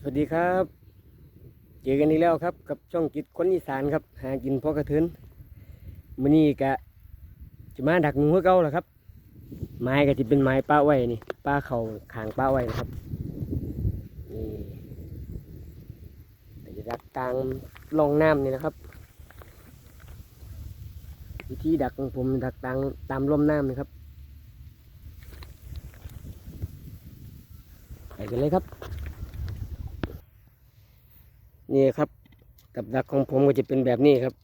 สวัสดีครับ เจอกันอีกแล้วครับ กับช่องกิจคนอีสานครับ หากินพอกระเทืนมื้อนี้กะจะมาดักหนูเก่าล่ะครับ ไม้ก็จะเป็นไม้ป้าไว้นี่ป้าเขาขางป้าไว้นะครับนี่จะดักกลางลองน้ำนี่นะครับ วิธีดักของผมดักตามตามลมน้ำนะครับไปกันเลยครับ นี่ครับกับดักของผมก็จะเป็นแบบนี้ครับ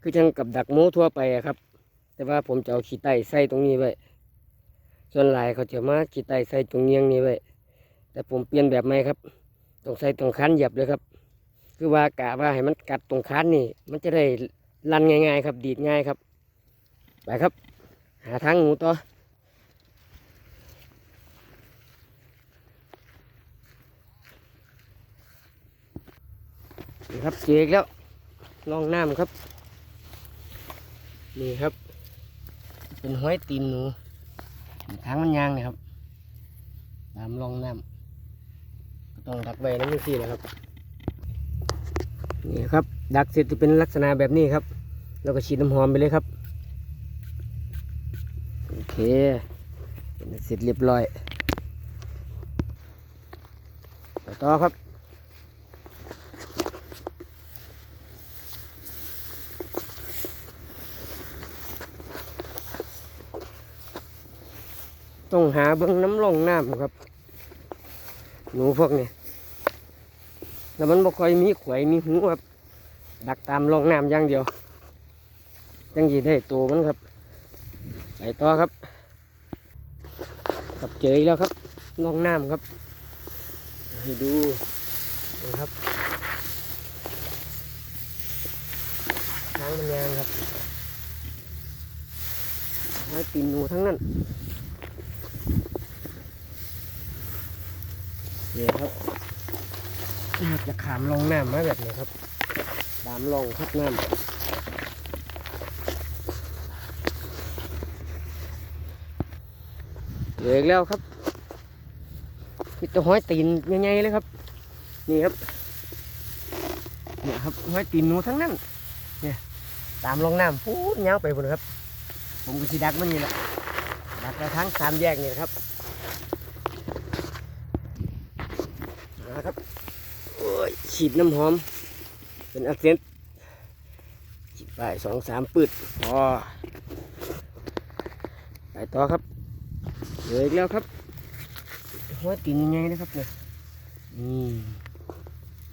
คือจังกับดักหมูทั่วไปครับ แต่ว่าผมจะเอาขี้ไตใส่ตรงนี้ไว้ส่วนหลายเขาจะมาขี้ไตใส่ตรงเงียงนี้ไว้แต่ผมเปลี่ยนแบบใหม่ครับต้องใส่ตรงคันหยียบเลยครับ คือว่ากะว่าให้มันกัดตรงคันนี่ มันจะได้ลันง่าย ๆ ครับ ดีดง่ายครับ ไปครับ หาทางงูต่อ ครับเจออีกแล้วลองน้ำครับ นี่ครับ เป็นห้อยตีนหนูทางมันยางนะครับตามลองน้ำต้องดักไว้นั่นนี่สิแหละครับนี่ครับ ดักเสร็จจะเป็นลักษณะแบบนี้ครับ แล้วก็ฉีดน้ำหอมไปเลยครับโอเคเสร็จเรียบร้อยต่อครับ ต้องหาเบื้องน้ำลงน้ำครับ หนูพวกนี้แล้วมันบ่ค่อยมีขวยมีหูครับ ดักตามลงน้ำอย่างเดียว ยังยีได้ตัวมันครับไปต่อครับกับเจออีกแล้วครับลงน้ำครับให้ดูนี่ครับทางมันยางครับไม้ตีนหนูทั้งนั้น นี่ครับน่าจะขามลงน้ำมาแบบนี้ครับตามลงพัดน้ำเหลืออีกแล้วครับมีตัวห้อยตีนใหญ่ๆเลยครับ นี่ครับเนี่ยครับห้อยตีนหนูทั้งนั้นเนี่ยตามลงน้ำพูดยาไปหมดเลยครับ ผมก็สิดักมันนี่แหละดักกระทั้งสามแยกนี่แหละครับ นะครับโอ้ยฉีดน้ำหอม เป็นอักเซนต์ฉีดไปสองสามปืดพอไปต่อครับเหลืออีกแล้วครับห้อยตีนยังไงนะครับเนี่ยนี่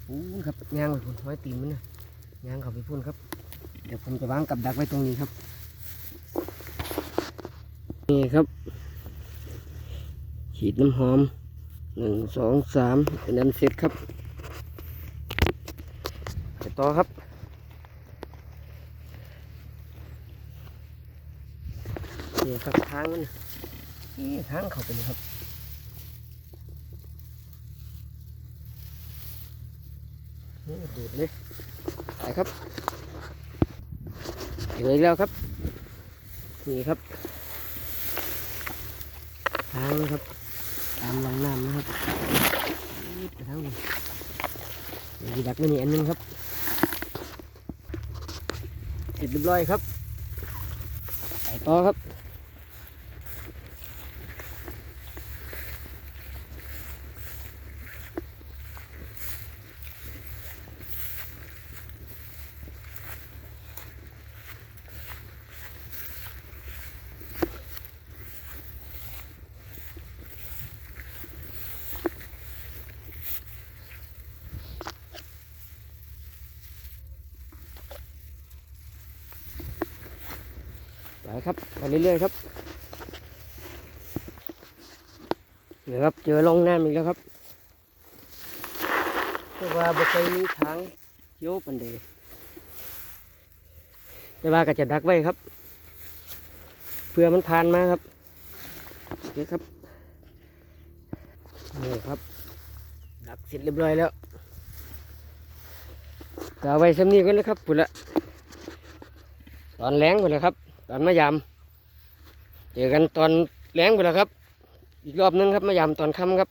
อู้ครับย่างไปพุ่นห้อยตีนมันนะย่างเขาไปพุ่นครับ เดี๋ยวผมจะวางกับดักไว้ตรงนี้ครับนี่ครับ ฉีดน้ำหอม หนึ่งสองสามเป็นอันเสร็จครับไปต่อครับนี่ครับทางมันนี่ทางเขาเป็นครับนี่ดูดเลยไปครับเจออีกแล้วครับ นี่ครับทางนะครับามลองน้ำนะครับนี่ไปทางนี้มีดักไม่มีอันนึงครับเสร็จเรียบร้อยครับ ไปต่อครับ ไปครับไปเรื่อยๆครับเดี๋ยวครับเจอลงน้ำอีกแล้วครับแต่ว่าบ่เคยมีทางเที่ยวปันเดแต่ว่าก็จะดักไว้ครับ เพื่อมันผ่านมาครับเดี๋ยวครับนี่ครับ ดักเสร็จเรียบร้อยแล้วก็เอาไว้สำนีกันนะครับพุ่นละตอนแรงพุ่นละครับ ตอนมะยามเจอกันตอนแรงไปแล้วครับ อีกรอบนึงครับมะยามตอนค่ำครับ